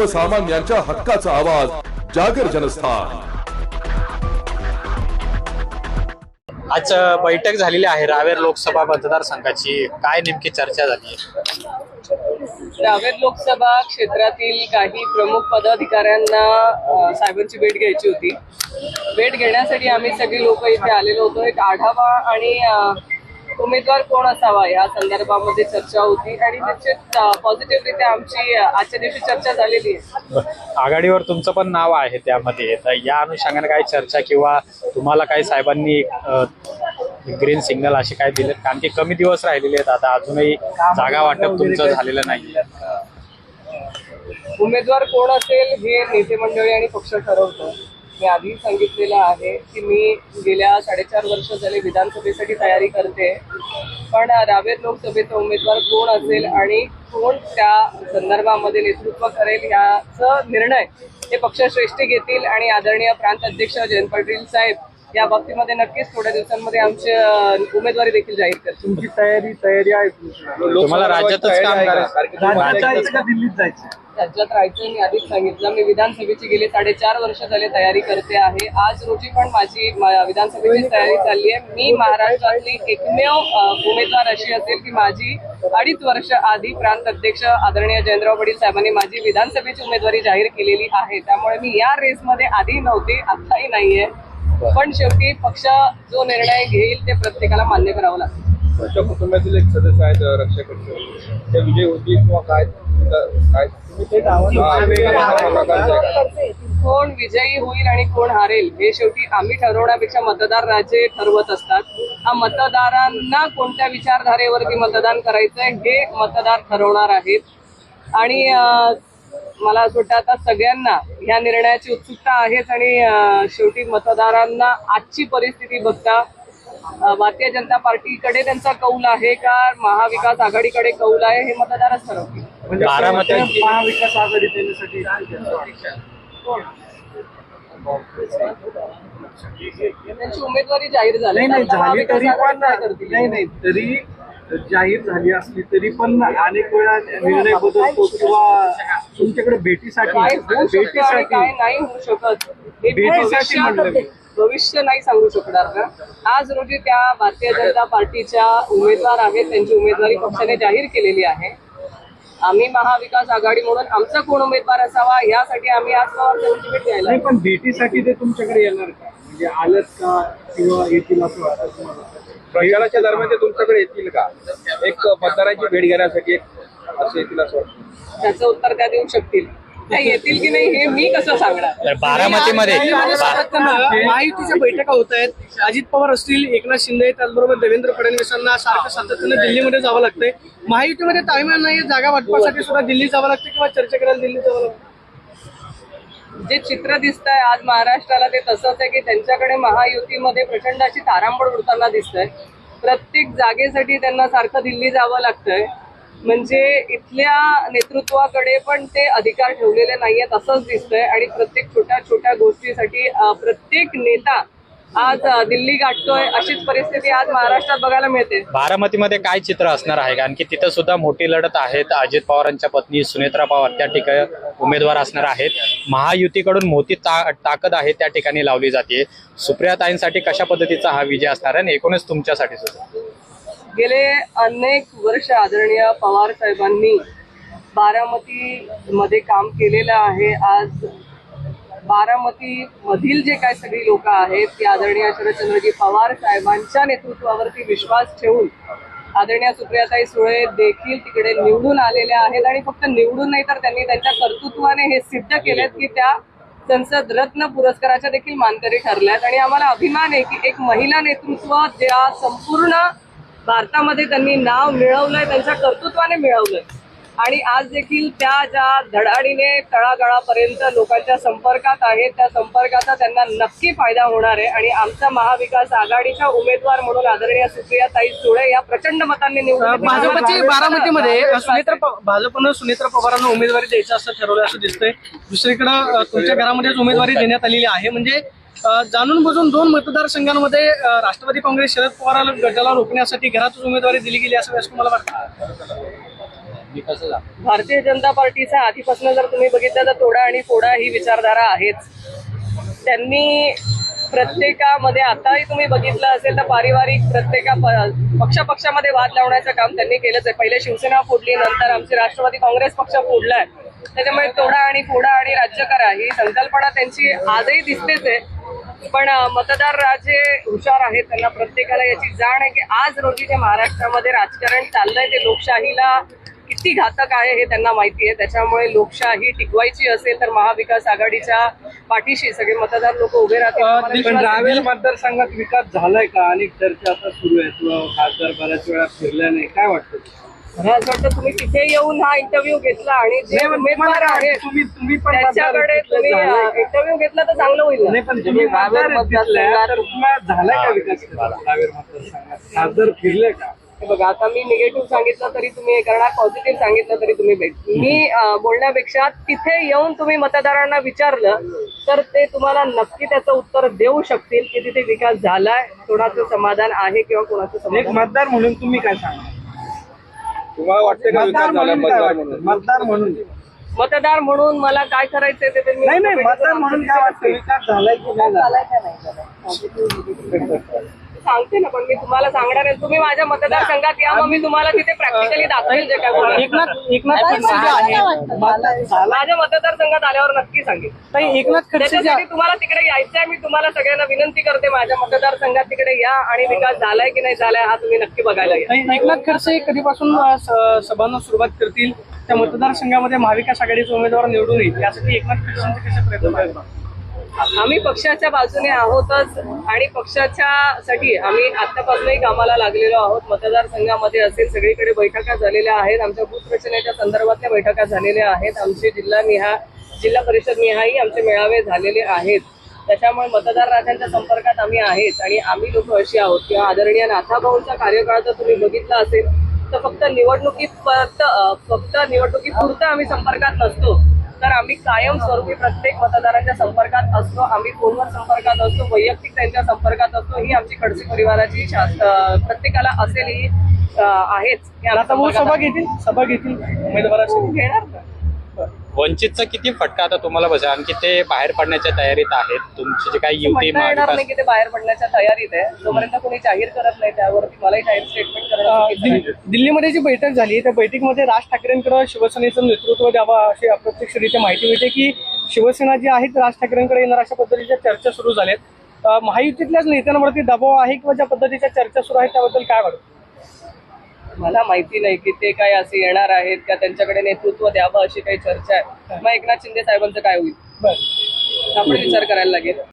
सर्वसामान्यांच्या हक्काचा आवाज जागर जनस्थान. आज बैठक झालेली आहे रावेर लोकसभा मतदारसंघाची. काय नेमकी चर्चा झाली? रावेर लोकसभा क्षेत्रातील काही प्रमुख पदाधिकाऱ्यांना साहेबांची भेट घ्यायची होती. भेट घेण्यासाठी आम्ही सगळी लोक इथे आलेलो होतो. एक आढावा आणि उमेदवार कोण असावा? या संदर्भामध्ये चर्चा होती आणि निश्चित पॉझिटिव्हरित्या आमची आजच्या दिवशी चर्चा झालेली आहे. आघाडीवर तुमचं पण नाव आहे त्यामध्ये. तर या अनुषंगाने काही चर्चा किंवा तुम्हाला काही साहेबांनी ग्रीन सिग्नल असे काय दिले कारण की कमी दिवस राहिलेले आहेत आता. अजूनही जागा वाटप तुमचं झालेलं नाही उमेदवार कोण असेल हे नेते मंडळी आणि पक्ष ठरवतो मी आधी सांगितलेलं आहे की मी गेल्या साडेचार वर्ष झाले विधानसभेसाठी तयारी करते. पण रावेर लोकसभेचा उमेदवार कोण असेल आणि कोण त्या संदर्भामध्ये नेतृत्व करेल ह्याचं निर्णय हे पक्षश्रेष्ठी घेतील आणि आदरणीय प्रांत अध्यक्ष जयंत पाटील साहेब या बाबतीमध्ये नक्कीच थोड्या दिवसांमध्ये आमची उमेदवारी देखील जाहीर करतील. तुमची तयारी तयारी आहे तुम्हाला राज्यातच काम करायचं. राज्यात का दिल्लीत जायचं? राज्यात राहायचं मी आधीच सांगितलं. मी विधानसभेची गेली साडेचार वर्ष झाले तयारी करते आहे. आज रोजी पण माझी विधानसभेची तयारी चालली आहे. मी महाराष्ट्रातली एकमेव उमेदवार अशी असेल की माझी अडीच वर्ष आधी प्रांत अध्यक्ष आदरणीय जयंतराव पाटील साहेबांनी माझी विधानसभेची उमेदवारी जाहीर केलेली आहे. त्यामुळे मी या रेसमध्ये आधी नव्हते आताही नाहीये. पण शेवटी पक्ष जो निर्णय घेईल ते प्रत्येकाला मान्य करावं लागतं. तुमच्या कुटुंबातील एक सदस्य आहेत ते विजय होतील किंवा काय? काय? कोण विजयी होईल आणि कोण हारेल हे शेवटी आम्ही ठरवण्यापेक्षा मतदार राजे ठरवत असतात. हा मतदारांना कोणत्या विचारधारेवरती मतदान करायचंय हे मतदार ठरवणार आहेत. आणि मला असं वाटतं आता सगळ्यांना ह्या निर्णयाची उत्सुकता आहेच आणि शेवटी मतदारांना आजची परिस्थिती बघता भारतीय जनता पार्टीकडे त्यांचा कौल आहे का महाविकास आघाडीकडे कौल आहे हे मतदारच ठरवतील. म्हणजे महाविकास आघाडी देण्यासाठी त्यांची उमेदवारी जाहीर झाली. नाही तरी जाहीर झाली असली तरी पण अनेक वेळा निर्णय बदलतो किंवा तुमच्याकडे भेटीसाठी काय भेटीसाठी नाही होऊ शकत. हे भेटीसाठी म्हणलं भविष्य नाही सांगू शकणार का आज रोजी त्या भारतीय जनता पार्टीच्या उमेदवार आहेत त्यांची उमेदवारी पक्षाने जाहीर केलेली आहे. आम्ही महाविकास आघाडी म्हणून आमचा कोण उमेदवार असावा यासाठी आम्ही आज पवार साहेबांची भेट घ्यायला नाही पण भेटीसाठी ते तुमच्याकडे येणार का? म्हणजे आलंच का? किंवा येतील असं वाटतं प्रचाराच्या दरम्यान ते तुमच्याकडे येतील का? एक मतदारांची भेट घेण्यासाठी एक असं येतील असं वाटतं. त्याचं उत्तर त्या देऊ शकतील. नाही येतील की नाही हे मी कसं सांगणार? तर बारामतीमध्ये. बा- महायुतीच्या बैठका होत आहेत. अजित पवार असतील एकनाथ शिंदे त्याचबरोबर देवेंद्र फडणवीसांना सारखं सातत्यानं दिल्लीमध्ये जावं लागतंय. महायुतीमध्ये ताळमेळ नाही जागा वाटपासाठी सुद्धा दिल्ली जावं लागतं किंवा चर्चा करायला दिल्ली जावं लागतं जे चित्र दिसतंय आज महाराष्ट्राला ते तसंच आहे की त्यांच्याकडे महायुतीमध्ये प्रचंड अशी तारांबळ उडताना दिसतंय. प्रत्येक जागेसाठी त्यांना सारखं दिल्ली जावं लागतंय. म्हणजे इथल्या नेतृत्वाकडे पण ते अधिकार ठेवलेले नाहीयेत असंच दिसतंय. आणि प्रत्येक छोट्या छोट्या गोष्टीसाठी प्रत्येक नेता आज दिल्ली गाठतोय अशीच परिस्थिती आज महाराष्ट्रात बघायला मिळते. बारामतीमध्ये काय चित्र असणार आहे? कारण की तिथं सुद्धा मोठी लढत आहेत. अजित पवारांच्या पत्नी सुनेत्रा पवार त्या ठिकाणी उमेदवार असणार आहेत. महायुतीकडून मोठी ता ताकद आहे त्या ठिकाणी लावली जाते. सुप्रियाताईंसाठी कशा पद्धतीचा हा विजय असणार आहे? आणि एकूणच तुमच्यासाठी सुद्धा. गेले अनेक वर्ष आदरणीय पवार साहेबांनी बारामती मध्ये काम केलेलं आहे. आज बारामती मधील जे काय सगळी लोक आहेत ती आदरणीय शरदचंद्रजी पवार साहेबांच्या नेतृत्वावरती विश्वास ठेवून आदरणीय सुप्रियाताई सुळे देखील तिकडे निवडून आलेल्या आहेत आणि फक्त निवडून नाही तर त्यांनी त्यांच्या कर्तृत्वाने हे सिद्ध केलेत की त्या संसद रत्न पुरस्काराच्या देखील मानकरी ठरल्यात. आणि आम्हाला अभिमान आहे की एक महिला नेतृत्व ज्या संपूर्ण भारतामध्ये त्यांनी नाव मिळवलंय त्यांच्या कर्तृत्वाने मिळवलंय. आणि आज देखील त्या ज्या धडाडीने तळागाळापर्यंत लोकांच्या संपर्कात आहेत त्या संपर्काचा त्यांना नक्की फायदा होणार आहे. आणि आमचा महाविकास आघाडीच्या उमेदवार म्हणून आदरणीय सुप्रियाताई सुळे या प्रचंड मतांनी निवडून. भाजपची बारामतीमध्ये सुनेत्र भाजपनं सुनेत्र पवारांना उमेदवारी द्यायचं असं ठरवलं असं दिसतंय. दुसरीकडं तुमच्या घरामध्येच उमेदवारी देण्यात आलेली आहे. म्हणजे जाणून बुजून दोन मतदारसंघांमध्ये राष्ट्रवादी काँग्रेस शरद पवारांना गटाला रोखण्यासाठी घरातच उमेदवारी दिली गेली असं तुम्हाला वाटतं? भारतीय जनता पार्टीचा आधीपासून जर तुम्ही बघितलं तर तोडा आणि फोडा ही विचारधारा आहेच. त्यांनी प्रत्येकामध्ये आताही तुम्ही बघितलं असेल तर पारिवारिक प्रत्येका पक्षापक्षामध्ये वाद लावण्याचं काम त्यांनी केलंच आहे. पहिले शिवसेना फोडली नंतर आमची राष्ट्रवादी काँग्रेस पक्ष फोडलाय. त्याच्यामुळे तोडा आणि फोडा आणि राज्य करा ही संकल्पना त्यांची आजही दिसतेच आहे. पण मतदार राजे हुशार आहेत. त्यांना प्रत्येकाला याची जाण आहे की आज रोजी जे महाराष्ट्रामध्ये राजकारण चाललंय ते लोकशाहीला किती घातक आहे हे त्यांना माहिती आहे. त्याच्यामुळे लोकशाही टिकवायची असेल तर महाविकास आघाडीच्या पाठीशी सगळे मतदार लोक उभे राहतील. पण आहे. मतदारसंघात विकास झालाय का? अनेक चर्चा आता सुरू आहेत खासदार बऱ्याच वेळा फिरल्या नाही. काय वाटतं मला असं वाटतं तुम्ही तिथे येऊन हा इंटरव्ह्यू घेतला आणि जे उमेदवार आहेत तुम्ही तुम्ही पण त्यांच्याकडे तुम्ही. इंटरव्ह्यू घेतला तर चांगलं होईल ना? नाही पण तुम्ही झालाय का विकास? रावेर मतदारसंघात. खासदार फिरले का? बघा आता मी निगेटिव्ह सांगितलं तरी तुम्ही हे करणार पॉझिटिव्ह सांगितलं तरी तुम्ही भेट. मी बोलण्यापेक्षा तिथे येऊन तुम्ही मतदारांना विचारलं तर ते तुम्हाला नक्की त्याचं उत्तर देऊ शकतील की तिथे विकास झालाय कोणाचं समाधान आहे किंवा कोणाचं समाधान मतदार म्हणून तुम्ही काय सांगा? तुम्हाला वाटतं का विकास झाला म्हणून काय मतदार? म्हणून मतदार म्हणून. मतदार म्हणून मला काय करायचंय ते तर मी नाही नाही मतदार म्हणून काय वाटतं? विकास झालाय की नाही झाला झालाय का नाही? झालाय? सांगते ना पण मी तुम्हाला सांगणार आहे. तुम्ही माझ्या मतदारसंघात या मग मी तुम्हाला तिथे प्रॅक्टिकली दाखवेल जे काय बोलणार. एकनाथ एकनाथ खडसे जे आहे माझ्या मतदारसंघात आल्यावर नक्की सांगेल. ताई एकनाथ खडसे जे त्याच्यासाठी तुम्हाला तिकडे यायचं आहे मी तुम्हाला सगळ्यांना विनंती करते माझ्या मतदारसंघात तिकडे या आणि विकास झालाय की नाही झालाय हा तुम्ही नक्की बघायला या. एकनाथ खडसे कधीपासून अ, स- सभांना सुरुवात करतील? त्या मतदारसंघामध्ये महाविकास आघाडीचे उमेदवार निवडून येईल. यासाठी एकनाथ खडसेंचे कसे प्रयत्न आहेत? आम्ही पक्षाच्या बाजूने आहोतच आणि पक्षाच्या साठी आम्ही आतापासूनही कामाला लागलेलो आहोत. मतदारसंघामध्ये असेल सगळीकडे बैठका झालेल्या आहेत. आमच्या बूथ रचनेच्या संदर्भातल्या बैठका झालेल्या आहेत. आमचे जिल्हा निहा जिल्हा परिषद निहाही आमचे मेळावे झालेले आहेत. त्याच्यामुळे मतदार राजांच्या संपर्कात आम्ही आहेच आणि आम्ही लोक अशी आहोत किंवा आदरणीय नाथाभाऊंचा कार्यकाळ जर तुम्ही बघितला असेल तर फक्त निवडणुकीत फक्त निवडणुकीपुरतं आम्ही संपर्कात नसतो. तर आम्ही कायमस्वरूपी प्रत्येक मतदारांच्या संपर्कात असतो. आम्ही फोनवर संपर्कात असतो वैयक्तिक त्यांच्या संपर्कात असतो. ही आमची खडसे परिवाराची प्रत्येकाला असेल ही आहेच. सभा घेतील? सभा घेतील उमेदवाराशी. घेणार वंचितचा किती फटका आता तुम्हाला बसेल आणखी ते बाहेर पडण्याच्या तयारीत आहेत. तुमची जी काही युती म्हणता येणार महाविकास नाही की ते बाहेर पडण्याच्या तयारीत आहे. जोपर्यंत कोणी जाहीर करत नाही त्यावरती मलाही जाहीर स्टेटमेंट करणं दिल्लीमध्ये जी बैठक झाली त्या बैठकीमध्ये राज ठाकरेंकडे शिवसेनेचं नेतृत्व द्यावं अशी अप्रत्यक्षरित्या माहिती मिळते की शिवसेना जी आहे ती राज ठाकरेंकडे येणार अशा पद्धतीच्या चर्चा सुरू झाल्यात. महायुतीतल्याच नेत्यांवरती दबाव आहे किंवा ज्या पद्धतीच्या चर्चा सुरू आहेत त्याबद्दल काय वाटतं? मला माहिती नाही की ते काय असे येणार आहेत का त्यांच्याकडे नेतृत्व द्यावं अशी काही चर्चा आहे. मग एकनाथ शिंदे साहेबांचं काय होईल? बरं. आपण विचार करायला लागेल.